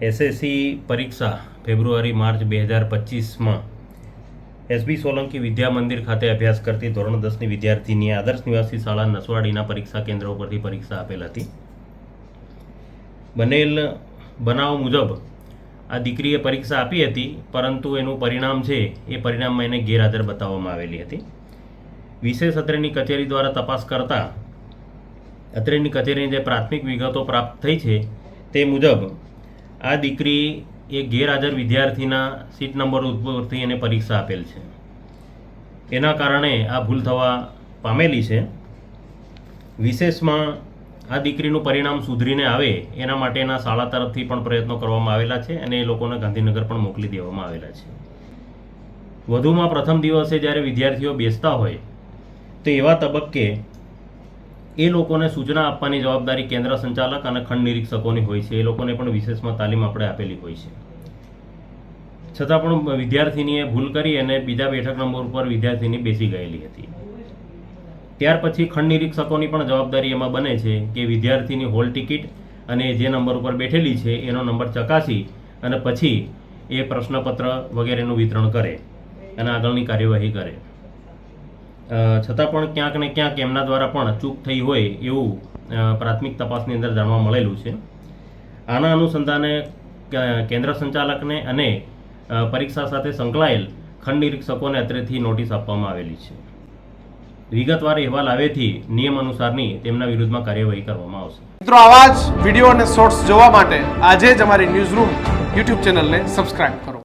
SSC પરીક્ષા ફેબ્રુઆરી, March બે હજાર પચીસમાં એસબી સોલંકી વિદ્યા મંદિર ખાતે અભ્યાસ કરતી ધોરણ દસની વિદ્યાર્થીની આદર્શ નિવાસી શાળા નસવાડીના પરીક્ષા કેન્દ્ર ઉપરથી પરીક્ષા આપેલ હતી. બનેલ બનાવ મુજબ આ દીકરીએ પરીક્ષા આપી હતી, પરંતુ એનું પરિણામ છે એ પરિણામમાં એને ગેરહાજર બતાવવામાં આવેલી હતી. વિશેષ અત્રેની કચેરી દ્વારા તપાસ કરતા અત્રેની કચેરીની જે પ્રાથમિક વિગતો પ્રાપ્ત થઈ છે તે મુજબ આ દીકરી એ ગેરહાજર વિદ્યાર્થીના સીટ નંબર ઉપરથી એને પરીક્ષા આપેલ છે. એના કારણે આ ભૂલ થવા પામેલી છે. વિશેષમાં આ દીકરીનું પરિણામ સુધરીને આવે એના માટેના શાળા તરફથી પણ પ્રયત્નો કરવામાં આવેલા છે અને એ લોકોને ગાંધીનગર પણ મોકલી દેવામાં આવેલા છે. વધુમાં પ્રથમ દિવસે જ્યારે વિદ્યાર્થીઓ બેસતા હોય તો એવા તબક્કે એ લોકોને સૂચના આપવાની જવાબદારી કેન્દ્ર સંચાલક અને ખંડ નિરીક્ષકોની હોય છે. એ લોકોને પણ વિશેષમાં તાલીમ આપણે આપેલી હોય છે. છતાં પણ વિદ્યાર્થીનીએ ભૂલ કરી અને બીજા બેઠક નંબર ઉપર વિદ્યાર્થીની બેસી ગયેલી હતી. ત્યાર પછી ખંડ નિરીક્ષકોની પણ જવાબદારી એમાં બને છે કે વિદ્યાર્થીની હોલ ટિકિટ અને જે નંબર ઉપર બેઠેલી છે એનો નંબર ચકાસી અને પછી એ પ્રશ્નપત્ર વગેરેનું વિતરણ કરે અને આગળની કાર્યવાહી કરે. છતાં પણ ક્યાંક ને ક્યાંક એમના દ્વારા પણ ચૂક થઈ હોય એવું પ્રાથમિક તપાસની અંદર જાણવા મળેલું છે. આના અનુસંધાને કેન્દ્ર સંચાલકને અને પરીક્ષા સાથે સંકળાયેલ ખંડ નિરીક્ષકોને અત્રેથી નોટિસ આપવામાં આવેલી છે. વિગતવાર અહેવાલ આવેથી નિયમ અનુસારની તેમના વિરુદ્ધમાં કાર્યવાહી કરવામાં આવશે. મિત્રો, આવા જ વીડિયો અને શોર્ટ્સ જોવા માટે આજે જ અમારી ન્યૂઝ રૂમ યુટ્યુબ ચેનલને સબસ્ક્રાઇબ કરો.